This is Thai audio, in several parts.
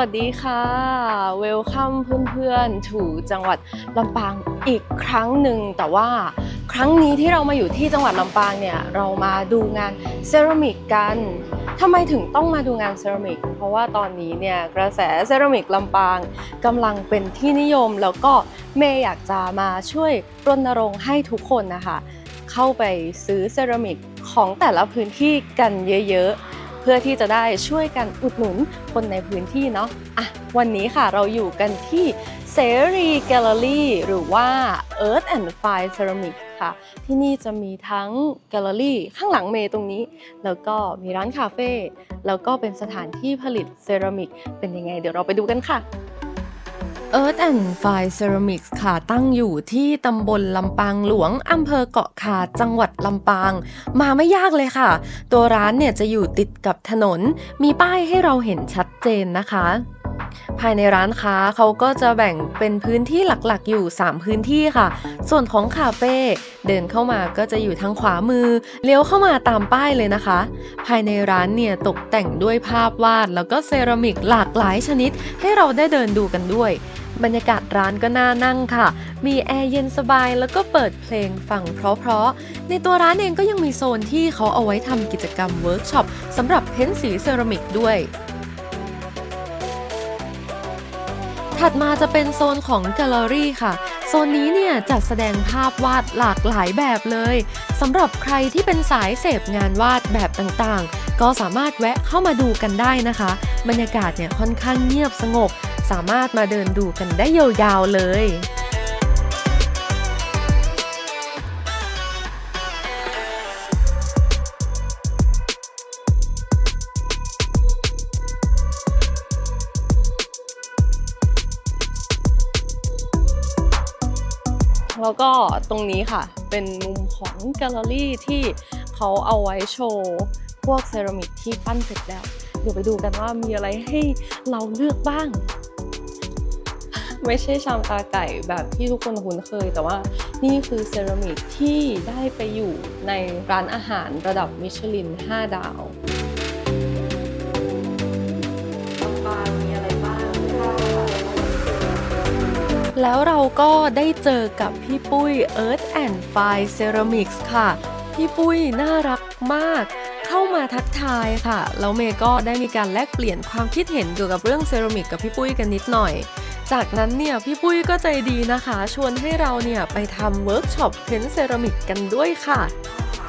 สวัสดีค่ะ เวลคัมเพื่อนๆถูจังหวัดลำปางอีกครั้งหนึ่ง แต่ว่าครั้งนี้ที่เรามาอยู่ที่จังหวัดลำปางเนี่ยเรามาดูงานเซรามิกกันทำไมถึงต้องมาดูงานเซรามิก เพราะว่าตอนนี้เนี่ยกระแสเซรามิกลำปางกำลังเป็นที่นิยม แล้วก็เมย์อยากจะมาช่วยรณรงค์ให้ทุกคนนะคะ เข้าไปซื้อเซรามิกของแต่ละพื้นที่กันเยอะๆ พื่อที่จะได้ช่วยกันอุดหนุนคนในพื้นที่เนาะอะวันนี้ค่ะเราอยู่กันที่เซรีแกลเลอรี่หรือว่า Earth and Fire Ceramic ค่ะ ที่นี่จะมีทั้งแกลเลอรี่ข้างหลังเมย์ตรงนี้ แล้วก็มีร้านคาเฟ่แล้วก็เป็นสถานที่ผลิตเซรามิกเป็นยังไง เดี๋ยวเราไปดูกันค่ะ Earth and Fire Ceramics ค่ะตั้งอยู่ที่ตำบลลำปางหลวงอำเภอเกาะขาจังหวัดลำปาง มาไม่ยากเลยค่ะ ตัวร้านเนี่ยจะอยู่ติดกับถนน มีป้ายให้เราเห็นชัดเจนนะคะ ภายในร้านค้าเขาก็จะแบ่งเป็นพื้นที่หลักๆ อยู่ 3 พื้นที่ค่ะ ส่วนของคาเฟ่เดินเข้ามาก็จะอยู่ทางขวามือ เลี้ยวเข้ามาตามป้ายเลยนะคะ ภายในร้านเนี่ยตกแต่งด้วยภาพวาด แล้วก็เซรามิกหลากหลายชนิด ให้เราได้เดินดูกันด้วย บรรยากาศร้านก็น่านั่งค่ะ มีแอร์เย็นสบายแล้วก็เปิดเพลงฟังเพราะๆ ในตัวร้านเองก็ยังมีโซนที่เขาเอาไว้ทำกิจกรรมเวิร์กช็อปสำหรับเพ้นสีเซรามิกด้วย ถัดมาจะเป็นโซนของแกลเลอรี่ค่ะ โซนนี้เนี่ยจัดแสดงภาพวาดหลากหลายแบบเลยสำหรับใครที่เป็นสายเสพงานวาดแบบต่างๆ ก็สามารถแวะเข้ามาดูกันได้นะคะ บรรยากาศเนี่ยค่อนข้างเงียบสงบ สามารถมาเดินดูกันได้ยาวๆเลย แล้วก็ตรงนี้ค่ะ เป็นมุมของแกลเลอรี่ที่เขาเอาไว้โชว์พวกเซรามิกที่ปั้นเสร็จแล้ว เดี๋ยวไปดูกันว่ามีอะไรให้เราเลือกบ้าง ไม่ใช่ชามตาไก่แบบที่ทุกคนคุ้นเคย แต่ว่านี่คือเซรามิกที่ได้ไปอยู่ในร้านอาหารระดับมิชลิน 5 ดาวมีอะไร แล้วเราก็ได้เจอกับพี่ปุ้ย Earth and Fire Ceramics ค่ะ พี่ปุ้ยน่ารักมาก เข้ามาทักทายค่ะ แล้วเมย์ก็ได้มีการแลกเปลี่ยนความคิดเห็นเกี่ยวกับเรื่องเซรามิกกับพี่ปุ้ยกันนิดหน่อย จากนั้นเนี่ยพี่ปุ้ยก็ใจดีนะคะ ชวนให้เราเนี่ยไปทำเวิร์กช็อปเพ้นเซรามิกกันด้วยค่ะ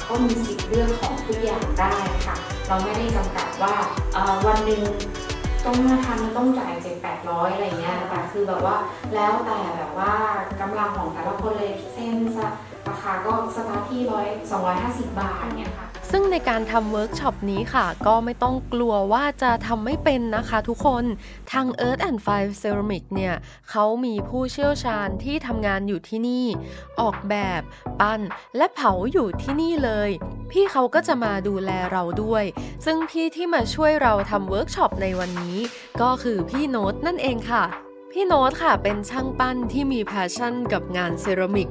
ก็มีสิทธิ์เลือกของทุกอย่างได้ค่ะ เราไม่ได้จำกัดว่าวันหนึ่ง ต้องมาทำต้องจ่ายเจ็ดแปดร้อยอะไรเงี้ยแต่คือแบบว่าแล้วแต่แบบว่ากำลังของแต่ละคนเลยเส้นสะราคาก็สตาร์ทที่ร้อยสองร้อยห้าสิบบาทเนี่ยค่ะ ซึ่งในการทำเวิร์กช็อปนี้ค่ะ ก็ไม่ต้องกลัวว่าจะทำไม่เป็นนะคะทุกคนทาง Earth and Fire Ceramic เนี่ยเขามีผู้เชี่ยวชาญที่ทำงานอยู่ที่นี่ ออกแบบปั้นและเผาอยู่ที่นี่เลย พี่เขาก็จะมาดูแลเราด้วย ซึ่งพี่ที่มาช่วยเราทำเวิร์กช็อปในวันนี้ ก็คือพี่โน้ตนั่นเองค่ะ พี่โน้ตค่ะเป็นช่างปั้นที่มีแพชชั่นกับงานเซรามิก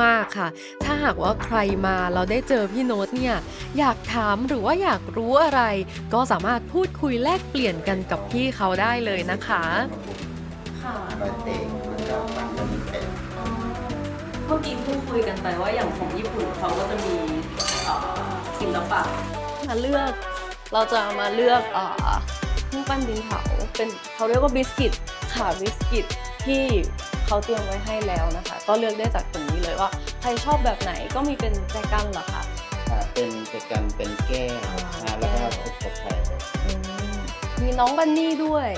มาก ๆ ค่ะ ถ้าหากว่าใครมาเราได้เจอพี่โน้ตเนี่ยอยากถามหรือว่าอยากรู้อะไร ก็สามารถพูดคุยแลกเปลี่ยนกันกับพี่เขาได้เลยนะคะ ค่ะใบเตงแล้วก็ปันก็มีเป็ดเมื่อกี้พูดคุยกันไปว่าอย่างของญี่ปุ่นเขาก็จะมีศิลปะมาเลือก เราจะมาเลือกเอ่อเครื่องปั้นดินเผาเป็นเขาเรียกว่าบิสกิต ค่ะบิสกิตที่เขาเตรียมไว้ให้แล้วนะคะ ก็เลือกได้จากตรงนี้เลยว่า ใครชอบแบบไหนก็มีเป็นแจกันเหรอคะอ่าเป็นเป็นกันเป็นแก้วอ่าอ่าแล้วก็พวกกระไผ่อืมมีน้องบันนี่ด้วย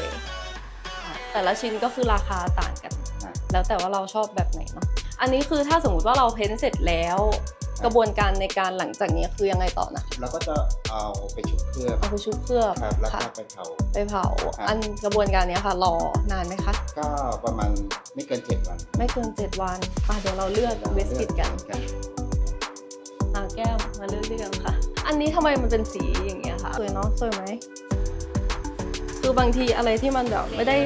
ค่ะแต่ละชิ้นก็คือราคาต่างกันอ่าแล้วแต่ว่าเราชอบแบบไหนเนาะอันนี้คือถ้าสมมุติว่าเราเพ้นท์เสร็จแล้ว กระบวนการในการหลังจากนี้คือยังไงต่อนะคะเราก็จะเอาไปชุบเคลือบเอาไปชุบเคลือบครับแล้วก็ค่ะไปเผา ไปเผา ครับ อันกระบวนการเนี้ยค่ะรอนานไหมคะ ก็ประมาณไม่เกินเจ็ดวันไม่เกิน 7 วันอะเดี๋ยวเราเลือกเบสกิตกันกันอ่าแก้วมาเลือกด้วยกันค่ะ อันนี้ทำไมมันเป็นสีอย่างเงี้ยคะสวยเนาะสวยไหมคือบางทีอะไรที่มันแบบไม่ได้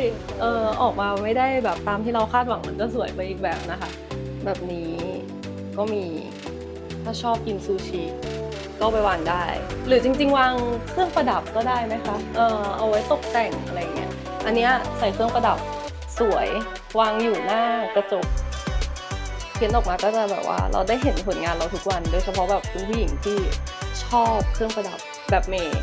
เออออกมาไม่ได้แบบตามที่เราคาดหวังมันก็สวยไปอีกแบบนะคะ แบบนี้ก็มี ถ้าชอบกินซูชิก็ไปวางได้ หรือจริง ๆ วางเครื่องประดับก็ได้ไหมคะเออเอาไว้ตกแต่งอะไรเงี้ยอันเนี้ยใส่เครื่องประดับสวยวางอยู่หน้ากระจกเพี้ยนออกมาก็จะแบบว่าเราได้เห็นผลงานเราทุกวัน โดยเฉพาะแบบคุณผู้หญิงที่ชอบเครื่องประดับแบบเมย์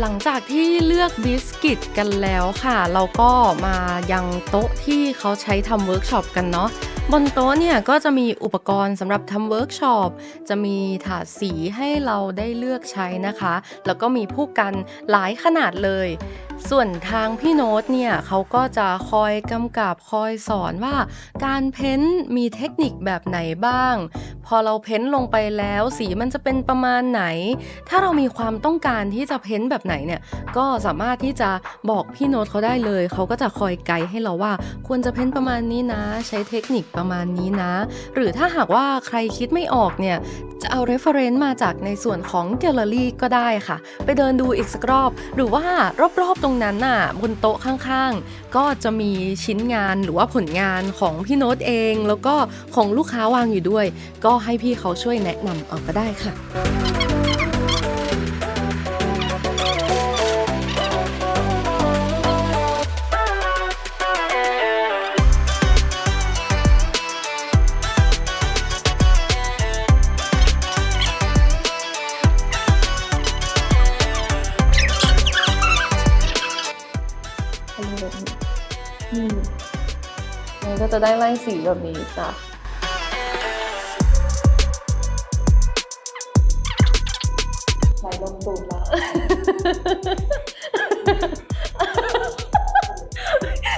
หลังจากที่เลือกบิสกิตกันแล้วค่ะ เราก็มายังโต๊ะที่เขาใช้ทำเวิร์กช็อปกันเนาะ บนโต๊ะเนี่ยก็จะมีอุปกรณ์สำหรับทำเวิร์กช็อป จะมีถาดสีให้เราได้เลือกใช้นะคะ แล้วก็มีผู้กันหลายขนาดเลย ส่วนทางพี่โน้ตเนี่ยเขาก็จะคอยกำกับคอยสอนว่า การเพ้นท์มีเทคนิคแบบไหนบ้าง พอเราเพ้นท์ลงไปแล้วสีมันจะเป็นประมาณไหน ถ้าเรามีความต้องการที่จะเพ้นท์แบบไหนเนี่ยก็สามารถที่จะบอกพี่โน้ตเขาได้เลย เขาก็จะคอยไกด์ให้เราว่า ควรจะเพ้นท์ประมาณนี้นะ ใช้เทคนิคประมาณนี้นะ หรือถ้าหากว่าใครคิดไม่ออกเนี่ยจะเอา reference มาจากในส่วนของแกลเลอรี่ก็ได้ค่ะ ไปเดินดูอีกสักรอบ หรือว่ารอบๆตรงนั้นน่ะบนโต๊ะข้างๆ ก็จะมีชิ้นงานหรือว่าผลงานของพี่โน้ตเอง แล้วก็ของลูกค้าวางอยู่ด้วย ก็ให้พี่เขาช่วยแนะนำเอาก็ได้ค่ะ จะได้ไล่สีแบบนี้จ้ะใส่ลงตูดแล้ว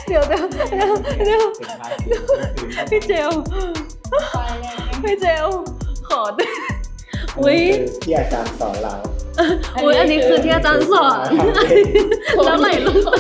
เดี๋ยวเดี๋ยวเดี๋ยวเดี๋ยวเป็นภาษีพี่เจลไปเลยไหมพี่เจลขอด้วยอุ้ยที่อาจารย์สอนเราอุ้ยอันนี้คือที่อาจารย์สอน แล้วไหลลงตัว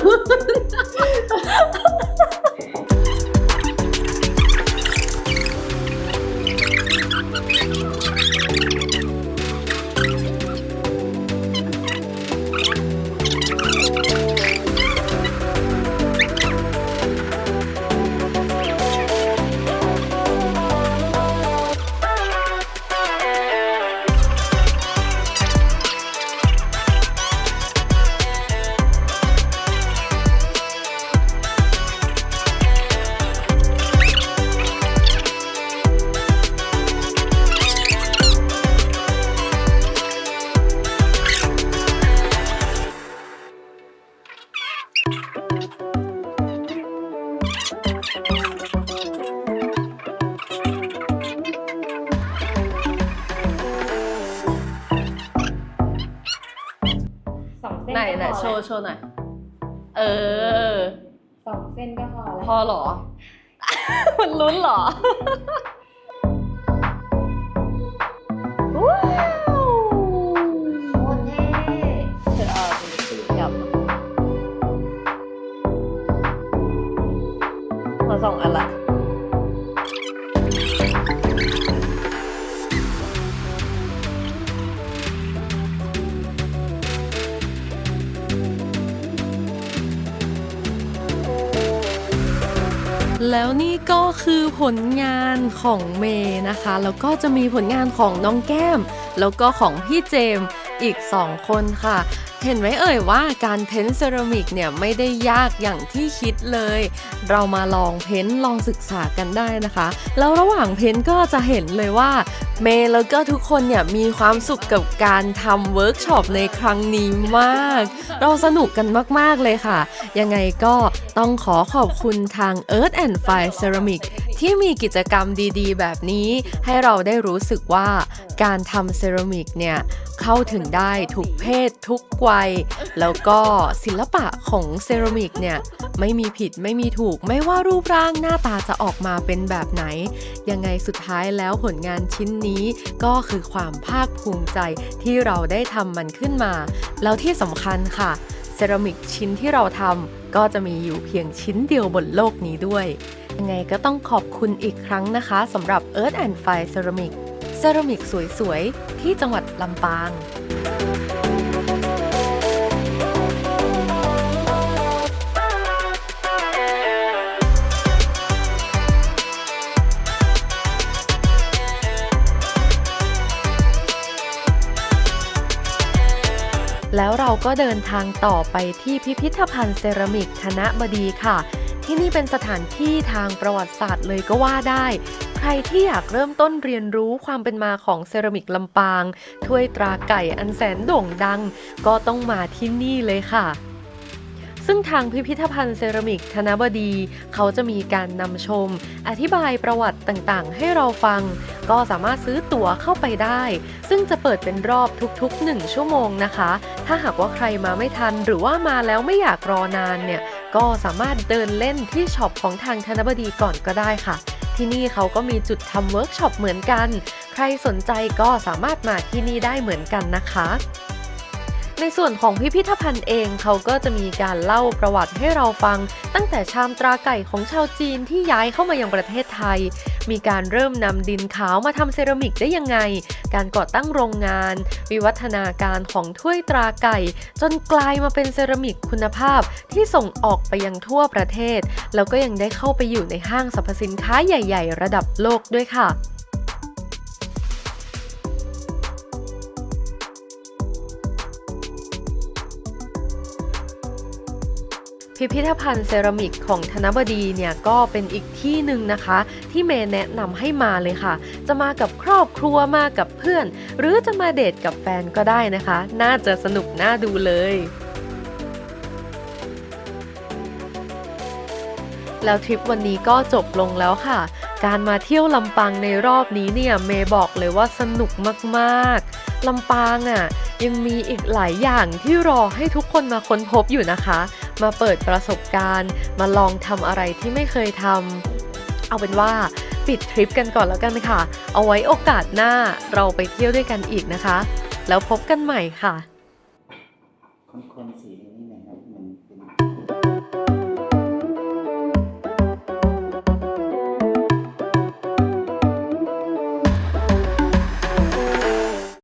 โชว์โชว์หน่อย เออ สองเส้นก็พอแล้วพอเหรอ มันลุ้นเหรอ ว้าวโคตรเท่เธอเอาไปกลับมาสองอันละ แล้วนี่ก็คือผลงานของเมย์นะคะ แล้วก็จะมีผลงานของน้องแก้ม แล้วก็ของพี่เจมอีก 2 คนค่ะ เห็นไหมเอ่ยว่าการเพ้นเซรามิกเนี่ยไม่ได้ยากอย่างที่คิดเลย เรามาลองเพ้นลองศึกษากันได้นะคะ แล้วระหว่างเพ้นก็จะเห็นเลยว่าเมย์แล้วก็ทุกคนเนี่ยมีความสุขกับการทำเวิร์กช็อปในครั้งนี้มาก เราสนุกกันมาก ๆ เลยค่ะ ยังไงก็ต้องขอขอบคุณทาง Earth and Fire Ceramic ที่มีกิจกรรมดีๆ แบบนี้ให้เราได้รู้สึกว่าการทำเซรามิกเนี่ยเข้าถึงได้ทุกเพศทุกวัย แล้วก็ศิลปะของเซรามิกเนี่ยไม่มีผิดไม่มีถูก ไม่ว่ารูปร่างหน้าตาจะออกมาเป็นแบบไหน ยังไงสุดท้ายแล้วผลงานชิ้นนี้ก็คือความภาคภูมิใจที่เราได้ทำมันขึ้นมา แล้วที่สำคัญค่ะ เซรามิกชิ้นที่เราทำก็จะมีอยู่เพียงชิ้นเดียวบนโลกนี้ด้วย ยังไงก็ต้องขอบคุณอีกครั้งนะคะสำหรับ Earth and Fire Ceramic เซรามิกสวยๆ ที่จังหวัดลำปาง แล้วเราก็เดินทางต่อไปที่พิพิธภัณฑ์เซรามิกคณะบดีค่ะ ที่นี่เป็นสถานที่ทางประวัติศาสตร์เลยก็ว่าได้ ใครที่อยากเริ่มต้นเรียนรู้ความเป็นมาของเซรามิกลำปาง ถ้วยตราไก่อันแสนโด่งดัง ก็ต้องมาที่นี่เลยค่ะซึ่งทางพิพิธภัณฑ์เซรามิกธนบดี เขาจะมีการนำชม อธิบายประวัติต่างๆ ให้เราฟัง ก็สามารถซื้อตั๋วเข้าไปได้ ซึ่งจะเปิดเป็นรอบทุกๆ 1 ชั่วโมงนะคะ ถ้าหากว่าใครมาไม่ทันหรือว่ามาแล้วไม่อยากรอนานเนี่ยก็สามารถเดินเล่นที่ช็อปของทางธนบดีก่อนก็ได้ค่ะ ที่นี่เขาก็มีจุดทำเวิร์กช็อปเหมือนกัน ใครสนใจก็สามารถมาที่นี่ได้เหมือนกันนะคะในส่วนของพิพิธภัณฑ์เองเขาก็จะมีการเล่าประวัติให้เราฟัง ตั้งแต่ชามตราไก่ของชาวจีนที่ย้ายเข้ามายังประเทศไทย มีการเริ่มนำดินขาวมาทำเซรามิกได้ยังไง การก่อตั้งโรงงาน วิวัฒนาการของถ้วยตราไก่ จนกลายมาเป็นเซรามิกคุณภาพที่ส่งออกไปยังทั่วประเทศ แล้วก็ยังได้เข้าไปอยู่ในห้างสรรพสินค้าใหญ่ ๆ ระดับโลกด้วยค่ะ พิพิธภัณฑ์เซรามิกของธนบดีเนี่ยก็เป็นอีกที่หนึ่งนะคะ ที่เมย์แนะนำให้มาเลยค่ะ จะมากับครอบครัวมากับเพื่อน หรือจะมาเดทกับแฟนก็ได้นะคะ น่าจะสนุกน่าดูเลยแล้วทริปวันนี้ก็จบลงแล้วค่ะ การมาเที่ยวลำปางในรอบนี้เนี่ยเมย์บอกเลยว่าสนุกมากๆลำปางอะยังมีอีกหลายอย่างที่รอให้ทุกคนมาค้นพบอยู่นะคะ มาเปิดประสบการณ์ มาลองทำอะไรที่ไม่เคยทำเอาเป็นว่าปิดทริปกันก่อนแล้วกันค่ะ เอาไว้โอกาสหน้าเราไปเที่ยวด้วยกันอีกนะคะ แล้วพบกันใหม่ค่ะคนๆสี